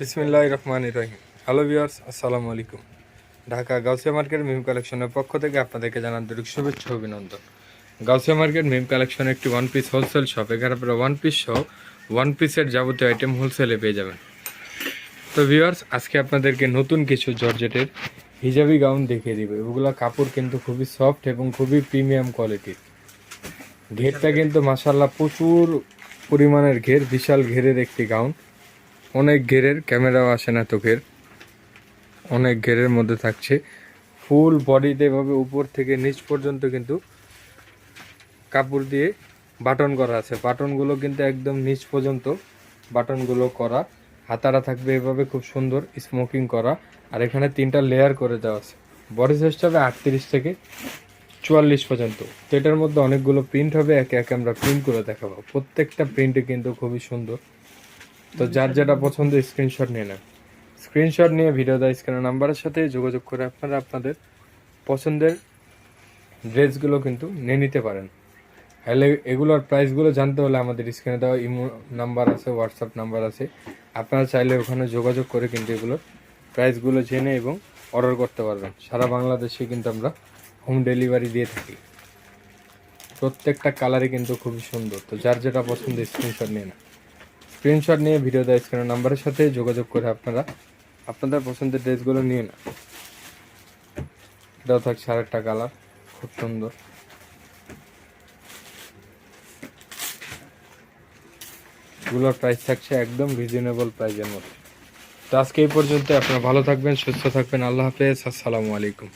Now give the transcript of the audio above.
বিসমিল্লাহ রহমান রহিম। Hello viewers, আসসালামু আলাইকুম। ঢাকা গাউসিয়া মার্কেট মিম কালেকশনের পক্ষ থেকে আপনাদেরকে জানান আন্তরিক শুভেচ্ছা অভিনন্দন। গাউসিয়া মার্কেট মিম কালেকশন একটি ওয়ান পিস হোলসেল শপ এখানে আপনারা ওয়ান পিস সহ ওয়ান পিসের যাবতীয় আইটেম হোলসেলে পেয়ে যাবেন। তো ভিউয়ার্স, আজকে আপনাদেরকে নতুন কিছু জর্জেটের হিজাবি গাউন দেখিয়ে দিব। এগুলো কাপড় কিন্তু খুবই সফট এবং খুবই প্রিমিয়াম কোয়ালিটির ঘেরটা কিন্তু মাসাল্লাহ প্রচুর পরিমাণের ঘের, বিশাল ঘেরের একটি গাউন। অনেক ঘেরের, ক্যামেরাও আসে না তোকের অনেক ঘেরের মধ্যে থাকছে। ফুল বডিতে এভাবে উপর থেকে নিচ পর্যন্ত কিন্তু কাপড় দিয়ে বাটন করা আছে। বাটনগুলো কিন্তু একদম নিচ পর্যন্ত বাটনগুলো করা। হাতারা থাকবে এভাবে খুব সুন্দর স্মোকিং করা। আর এখানে তিনটা লেয়ার করে দেওয়া আছে। বডি সাইজটা হবে আটত্রিশ থেকে চুয়াল্লিশ পর্যন্ত। তো এটার মধ্যে অনেকগুলো প্রিন্ট হবে, একে একে আমরা প্রিন্ট করে দেখাবো। প্রত্যেকটা প্রিন্টে কিন্তু খুবই সুন্দর। তো যার যেটা পছন্দ স্ক্রিনশট নিয়ে নেন। স্ক্রিনশট নিয়ে ভিডিও দেয় স্ক্রিনের নাম্বারের সাথে, যোগাযোগ করে আপনারা আপনাদের পছন্দের ড্রেসগুলো কিন্তু নিয়ে নিতে পারেন। হলে এগুলোর প্রাইসগুলো জানতে হলে আমাদের স্ক্রিনে দেওয়া ইমো নাম্বার আছে হোয়াটসঅ্যাপ নাম্বার আছে। আপনারা চাইলে ওখানে যোগাযোগ করে কিন্তু এগুলোর প্রাইসগুলো জেনে এবং অর্ডার করতে পারবেন। সারা বাংলাদেশে কিন্তু আমরা হোম ডেলিভারি দিয়ে থাকি। প্রত্যেকটা কালারই কিন্তু খুবই সুন্দর। তো যার যেটা পছন্দ স্ক্রিনশট নিয়ে না স্ক্রিনশট নিয়ে ভিডিও দেয় স্ক্রিনের নাম্বারের সাথে যোগাযোগ করে আপনারা। আপনাদের পছন্দের ড্রেসগুলো নিয়ে না এটাও থাকছে আরেকটা কালার খুব সুন্দর। এগুলোর প্রাইস থাকছে একদম রিজনেবল প্রাইসের মধ্যে। তো আজকে এই পর্যন্ত আপনারা ভালো থাকবেন, সুস্থ থাকবেন, আল্লাহ হাফেজ, আসসালামু আলাইকুম।